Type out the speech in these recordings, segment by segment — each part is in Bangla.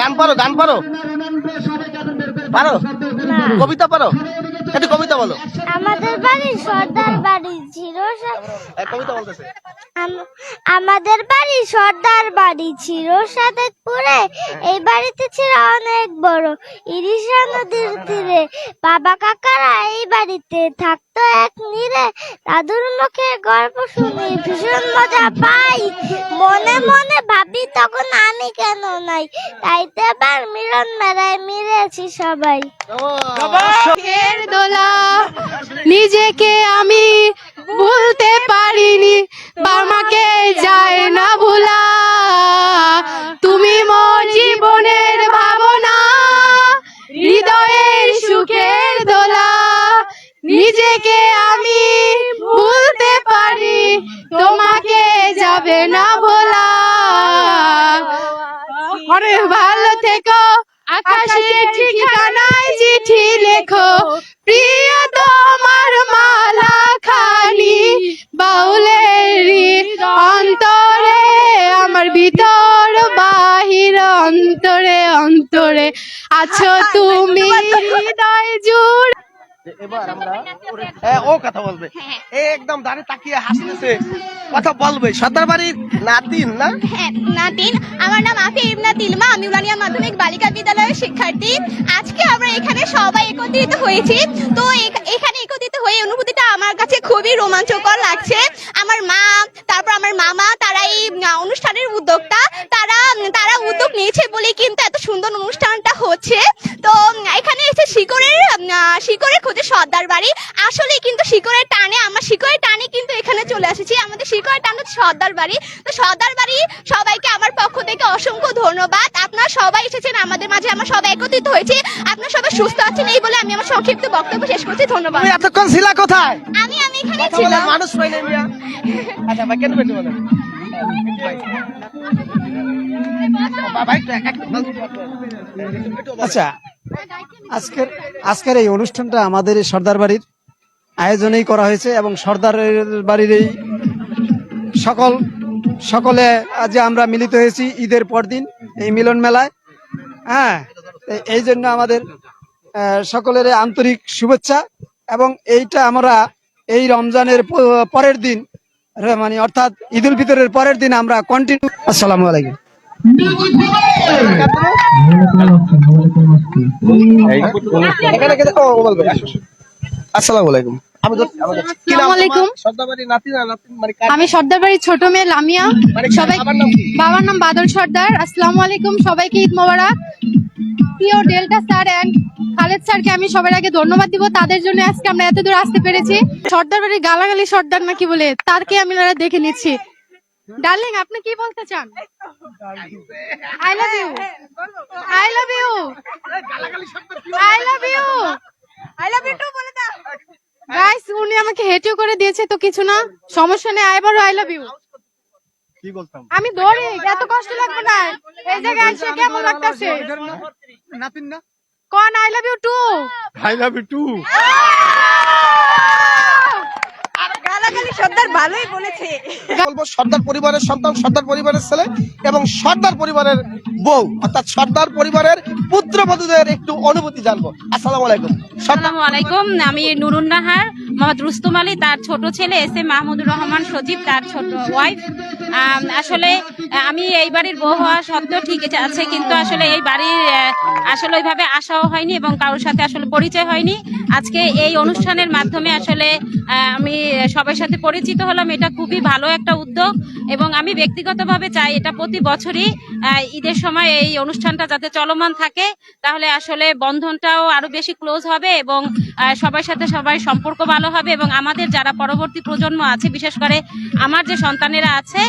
গান পারো গান পারো। পারো? কবিতা পারো? একটু কবিতা বলো। আমাদের বাড়ি সর্দার বাড়ি ছিল এই কবিতা বলতেছে। আমাদের বাড়ি সর্দার বাড়ি ছিল সাদেকপুরে। এই বাড়িতে ছিল অনেক বড়। ইরিশা নদীর তীরে বাবা কাকারা এই বাড়িতে থাকতো এক নিরে দাদুর মুখে গল্প শুনি ভীষণ মজা পাই। মনে মনে ভাবি তখন আমি কেন নাই? তাইতে আবার মিলন মেলায় মিলেছি সবাই। দোলা অন্তরে আছো তুমি হৃদয় জুড়ে। এবার আমরা হ্যাঁ ও কথা বলবে। এ একদম দাঁড়িয়ে তাকিয়ে হাসতেছে কথা বলবে। সর্দার বাড়ির নাতিন না? হ্যাঁ নাতিন। আমার নাম আফি ইবনা তিলমা আমি উলানিয়া মাধ্যমিক বালিকা বিদ্যালয়ের শিক্ষার্থী। আজকে আমরা এখানে সবাই একত্রিত হয়েছি। তো এখ- এখানে একত্রিত হয়ে অনুভূতিটা আমার কাছে খুবই রোমাঞ্চকর লাগছে। আমার মা তারপর আমার মামা তারা এই অনুষ্ঠানের উদ্যোক্তা। তারা তারা উদ্যোগ নিয়েছে বলে কিন্তু এত সুন্দর অনুষ্ঠানটা হচ্ছে। তো এখানে আহ, শিকড়ের খোঁজে সর্দার বাড়ি। আসলে কিন্তু শিকড়ের টানে আমরা শিকড়ের টানে কিন্তু এখানে চলে এসেছি। আমাদের শিকড়ের টান হচ্ছে সর্দার বাড়ি। তো সর্দার বাড়ি সবাইকে আমার পক্ষ থেকে অসংখ্য ধন্যবাদ। আপনারা সবাই এসেছেন আমাদের মাঝে আমরা সবাই একত্রিত হয়েছি। আপনারা সবাই সুস্থ আছেন এই বলে আমি আমার সংক্ষিপ্ত বক্তব্য শেষ করছি। ধন্যবাদ। তুমি এতক্ষণ ছিলা কোথায়? আমি আমি এখানে ছিলাম। মানুষ পাই নাই মিয়া। আচ্ছা ভাই কেন বেটে বলেন আচ্ছা আজকের আজকের এই অনুষ্ঠানটা আমাদের সর্দার বাড়ির আয়োজনেই করা হয়েছে এবং সর্দারের বাড়ির এই সকল, সকলে আজ আমরা মিলিত হয়েছি ঈদের পরদিন এই মিলন মেলায়। হ্যাঁ এই জন্য আমাদের সকলের আন্তরিক শুভেচ্ছা এবং এইটা আমরা এই রমজানের পরের দিন মানে অর্থাৎ ঈদুল ফিতরের পরের দিন আমরা কন্টিনিউ আসসালামু আলাইকুম। আসসালামু আলাইকুম আমি? সর্দার মানে আমি ছোট মেয়ে লামিয়া। মানে সবাই বাবার নাম বাদল সর্দার। আসসালামু আলাইকুম সবাইকে ঈদ মোবারক। প্রিয় ডেল্টা স্যার এন্ড খালেদ স্যারকে আমি সবার আগে ধন্যবাদ দিব। তাদের জন্য আজকে আমরা এত দূর আসতে পেরেছি। সর্দার বাড়ির গালাগালি সর্দার নাকি বলে তারকে আমি দেখে নিচ্ছি। ডার্লিং আপনি কি বলতে চান? I love you I love you I love you I love you too বলে দাও। গাইস উনি আমাকে হেটিও করে দিয়েছে তো কিছু না। সমস্যা নেই এবারও আই লাভ ইউ কি বলতাম? আমি দৌড়ি এত কষ্ট লাগবে না। এই জায়গায় এসে কেমন লাগতেছে? নাতিন না? কোন I love you too I love you too বলব সর্দার পরিবারের সন্তান সর্দার পরিবারের ছেলে এবং সর্দার পরিবারের বউ। অর্থাৎ সর্দার পরিবারের পুত্রবধূদের একটু অনুভূতি জানব। আসসালামু আলাইকুম। আসসালামু আলাইকুম। আমি নুরুন নাহার মোহাম্মদ রুস্তুম আলী তার ছোট ছেলে এস এম মাহমুদুর রহমান সজীব তার ছোট ওয়াইফ আসলে আমি এই বাড়ির বউ হওয়া সত্ত্বেও ঠিক আছে কিন্তু আসলে এই বাড়ির আসলে ওইভাবে আসাও হয়নি এবং কারোর সাথে আসলে পরিচয় হয়নি। আজকে এই অনুষ্ঠানের মাধ্যমে আসলে আমি সবার সাথে পরিচিত হলাম। এটা খুবই ভালো একটা উদ্যোগ এবং আমি ব্যক্তিগতভাবে চাই এটা প্রতি বছরই ঈদের সময় এই অনুষ্ঠানটা যাতে চলমান থাকে। তাহলে আসলে বন্ধনটাও আরও বেশি ক্লোজ হবে এবং সবার সাথে সবার সম্পর্ক ভালো হবে এবং আমাদের যারা পরবর্তী প্রজন্ম আছে, বিশেষ করে আমার যে সন্তানেরা আছে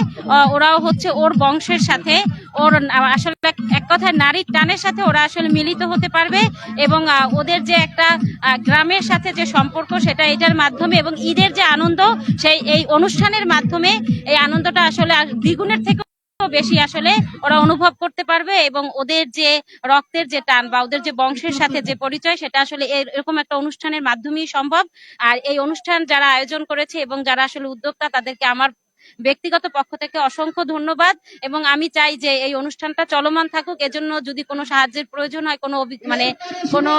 ওরাও হচ্ছে ওর বংশের সাথে, ওর আসলে এক- কথায় নারীর টানের সাথে ওরা আসলে মিলিত হতে পারবে এবং ওদের যে একটা গ্রামের সাথে যে সম্পর্ক, সেটা এটার মাধ্যমে এবং ঈদের যে আনন্দ, সেই এই অনুষ্ঠানের মাধ্যমে এই আনন্দটা আসলে দ্বিগুণের থেকে বেশি আসলে ওরা অনুভব করতে পারবে এবং ওদের যে রক্তের যে টান বা ওদের যে বংশের সাথে যে পরিচয়, সেটা আসলে এর- এরকম একটা অনুষ্ঠানের মাধ্যমেই সম্ভব। আর এই অনুষ্ঠান যারা আয়োজন করেছে এবং যারা আসলে উদ্যোক্তা, তাদেরকে আমার ব্যক্তিগত পক্ষ থেকে অসংখ্য ধন্যবাদ এবং আমি চাই যে এই অনুষ্ঠানটা চলমান থাকুক। এজন্য যদি কোনো সাহায্যের প্রয়োজন হয় কোনো মানে কোনো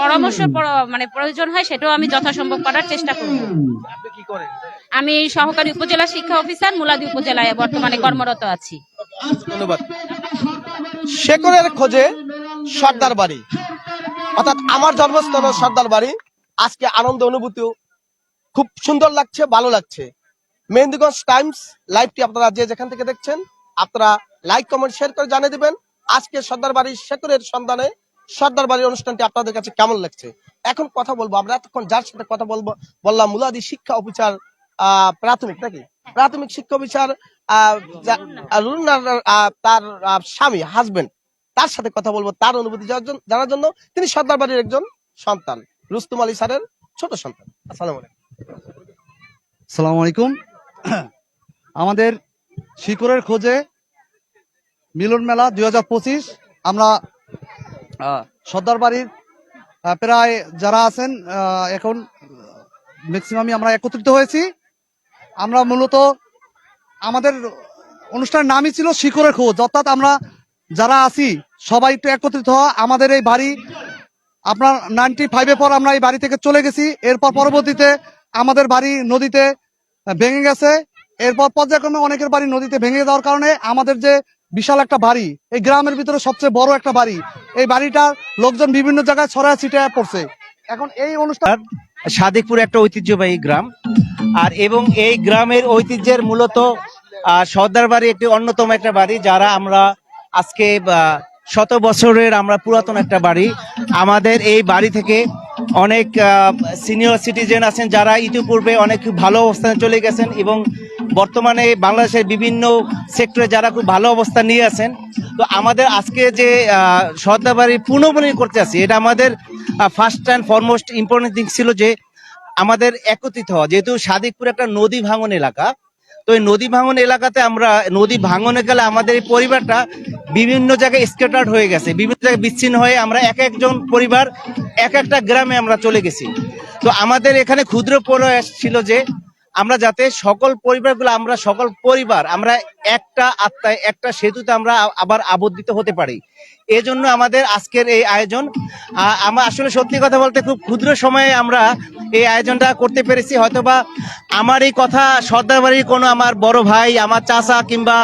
পরামর্শ মানে প্রয়োজন হয় সেটাও আমি যথাসম্ভব করার চেষ্টা করব। আপনি কি করেন? আমি সহকারী উপজেলা শিক্ষা অফিসার মুলাদি উপজেলায় বর্তমানে কর্মরত আছি। ধন্যবাদ। শেকরের খোঁজে সর্দার বাড়ি। অর্থাৎ আমার জন্মস্থান ও সর্দার বাড়ি। আজকে আনন্দ অনুভূতি খুব সুন্দর লাগছে ভালো লাগছে। মেহেন্দিগঞ্জ টাইমস লাইভটি আপনারা যে যেখান থেকে দেখছেন, আপনারা লাইক, কমেন্ট শেয়ার করে জানিয়ে দিবেন। আজকে সর্দার বাড়ির শেকরের সন্ধানে সর্দার বাড়ির অনুষ্ঠানটি আপনাদের কাছে কেমন লাগছে? এখন কথা বলব, আমরা এতক্ষণ যার সাথে কথা বলব, বললাম মুলাদি শিক্ষা অফিসার প্রাথমিক নাকি? প্রাথমিক শিক্ষা অফিসার তার স্বামী হাজবেন্ড তার সাথে কথা বলব, তার অনুভূতি জানার জন্য- তিনি সর্দার বাড়ির একজন সন্তান, রুস্তুম আলী স্যারের ছোট সন্তান। আসসালামু আলাইকুম। আলাইকুম। আমাদের শিকরের খোঁজে মিলন মেলা দু হাজার পঁচিশ। আমরা সর্দার বাড়ির প্রায় যারা আছেন এখন ম্যাক্সিমামই আমরা একত্রিত হয়েছি। আমরা মূলত আমাদের অনুষ্ঠানের নামই ছিল শিকরের খোঁজ। অর্থাৎ আমরা যারা আছি, সবাই একটু একত্রিত হওয়া। আমাদের এই বাড়ি, আপনার নাইনটি ফাইভের পর আমরা এই বাড়ি থেকে চলে গেছি। এরপর পরবর্তীতে আমাদের বাড়ি নদীতে ভেঙে গেছে। এরপর পর্যায়ক্রমে অনেকের বাড়ি নদীতে ভেঙে যাওয়ার কারণে আমাদের যে বিশাল একটা বাড়ি, এই গ্রামের ভিতরে সবচেয়ে বড় একটা বাড়ি, এই বাড়িটার লোকজন বিভিন্ন জায়গায় ছড়া ছিটে পড়ছে। এখন এই অনুষ্ঠান সাদেকপুর একটা ঐতিহ্যবাহী গ্রাম। আর এবং এই গ্রামের ঐতিহ্যের মূলত সর্দার বাড়ি একটি অন্যতম একটা বাড়ি, যারা আমরা আজকে শত বছরের আমরা পুরাতন একটা বাড়ি। আমাদের এই বাড়ি থেকে অনেক সিনিয়র সিটিজেন আছেন যারা ইতিপূর্বে অনেক ভালো অবস্থানে চলে গেছেন এবং বর্তমানে বাংলাদেশের বিভিন্ন সেক্টরে যারা খুব ভালো অবস্থান নিয়ে আছেন। তো আমাদের আজকে যে আহ, সর্দার বাড়ি পুনর্বনী করতে আছি এটা আমাদের first and foremost important thing ছিল যে আমাদের একত্রিত হওয়া। যেহেতু সাদিকপুর একটা নদী ভাঙন এলাকা তো এই নদী ভাঙন এলাকাতে আমরা নদী ভাঙনে গেলে আমাদের এই পরিবারটা বিভিন্ন জায়গায় স্কেটার্ড হয়ে গেছে। বিভিন্ন জায়গায় বিচ্ছিন্ন হয়ে আমরা এক একজন পরিবার এক একটা গ্রামে আমরা চলে গেছি। তো আমাদের এখানে ক্ষুদ্র প্রয়াস ছিল যে, আমরা যাতে সকল পরিবারগুলো, আমরা সকল পরিবার, আমরা একটা আত্মায়, একটা সেতুতে আমরা আবার আবদ্ধিত হতে পারি। এজন্য আমাদের আজকের এই আয়োজন আমরা আসলে সত্যি কথা বলতে খুব ক্ষুদ্র সময়ে আমরা এই আয়োজনটা করতে পেরেছি। হয়তোবা আমার এই কথা সর্দার বাড়ির কোনো আমার বড় ভাই, আমার চাচা কিংবা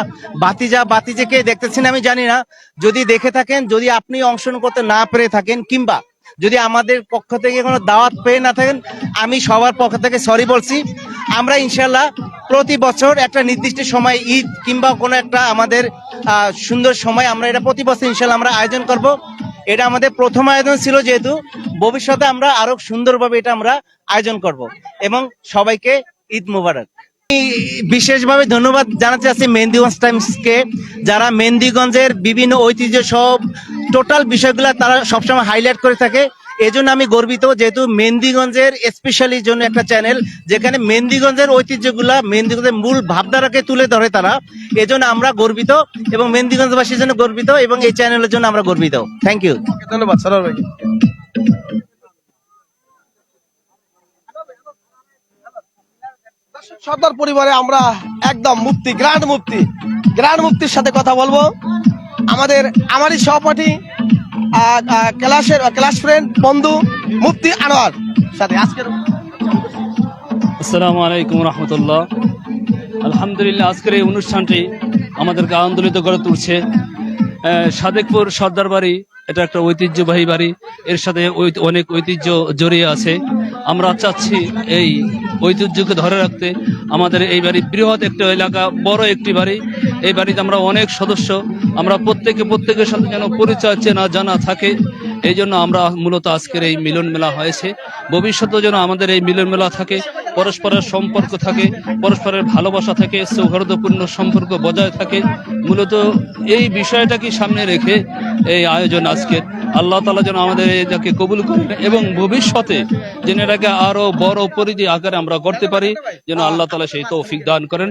বাতিজা বাতিজেকে দেখতেছেন আমি জানি না। যদি দেখে থাকেন, যদি আপনি অংশগ্রহণ করতে না পেরে থাকেন কিংবা যদি আমাদের পক্ষ থেকে কোনো দাওয়াত পেয়ে না থাকেন, আমি সবার পক্ষ থেকে সরি বলছি। আমরা ইনশাল্লাহ প্রতি বছর একটা নির্দিষ্ট সময়, ঈদ কিংবা কোনো একটা আমাদের সুন্দর সময় আমরা এটা প্রতি বছর ইনশাল্লাহ আমরা আয়োজন করব। এটা আমাদের প্রথম আয়োজন ছিল যেহেতু, ভবিষ্যতে আমরা আরও সুন্দরভাবে এটা আমরা আয়োজন করব। এবং সবাইকে ঈদ মুবারক। বিশেষভাবে ধন্যবাদ জানাতে চাচ্ছি মেহেন্দিগঞ্জ টাইমসকে, যারা মেহেন্দিগঞ্জের বিভিন্ন ঐতিহ্য সব টোটাল বিষয়গুলো তারা সবসময় হাইলাইট করে থাকে। এজন্য আমি গর্বিত যেহেতু মেহেন্দিগঞ্জের স্পেশালি জন্য একটা চ্যানেল যেখানে মেহেন্দিগঞ্জের ঐতিহ্যগুলা, মেহেন্দিগঞ্জের মূল ভাবধারাকে তুলে ধরে তারা। এজন্য আমরা গর্বিত এবং মেহেন্দিগঞ্জবাসীর জন্য গর্বিত এবং এই চ্যানেলের জন্য আমরা গর্বিত। থ্যাংক ইউ ধন্যবাদ সরোর ভাইকে সর্দার পরিবারে আমরা একদম মুক্তি গ্র্যান্ড মুক্তি। গ্র্যান্ড মুক্তির সাথে কথা বলব। আমাদের আমারই সহপাঠী ক্লাসের ক্লাস ফ্রেন্ড, বন্ধু মুফতি আনোয়ার। সাথে আজকের আসসালামু আলাইকুম রহমতুল্লাহ। আলহামদুলিল্লাহ, আজকের এই অনুষ্ঠানটি আমাদেরকে আন্দোলিত করে তুলছে। সাদেকপুর সর্দার বাড়ি এটা একটা ঐতিহ্যবাহী বাড়ি। এর সাথে অনেক ঐতিহ্য জড়িয়ে আছে। আমরা চাচ্ছি এই ঐতিহ্যকে ধরে রাখতে। আমাদের এই বাড়ি বৃহৎ একটা এলাকা, বড় একটি বাড়ি। এই বাড়িতে আমরা অনেক সদস্য। আমরা প্রত্যেকে প্রত্যেকের সাথে যেন পরিচয় চেনা জানা থাকে। এই জন্য আমরা মূলত আজকের এই মিলন মেলা হয়েছে। ভবিষ্যতে যেন আমাদের এই মিলন মেলা থাকে। পরস্পরের সম্পর্ক থাকে, পরস্পরের ভালোবাসা থাকে, সৌহার্দ্যপূর্ণ সম্পর্ক বজায় থাকে। মূলত এই বিষয়টাকে সামনে রেখে এই আয়োজন আজকের আল্লাহ তালা যেন আমাদের এটাকে কবুল করেন এবং ভবিষ্যতে যেন এটাকে আরও বড় পরিধি আকারে আমরা করতে পারি, যেন আল্লাহ তালা সেই তৌফিক দান করেন।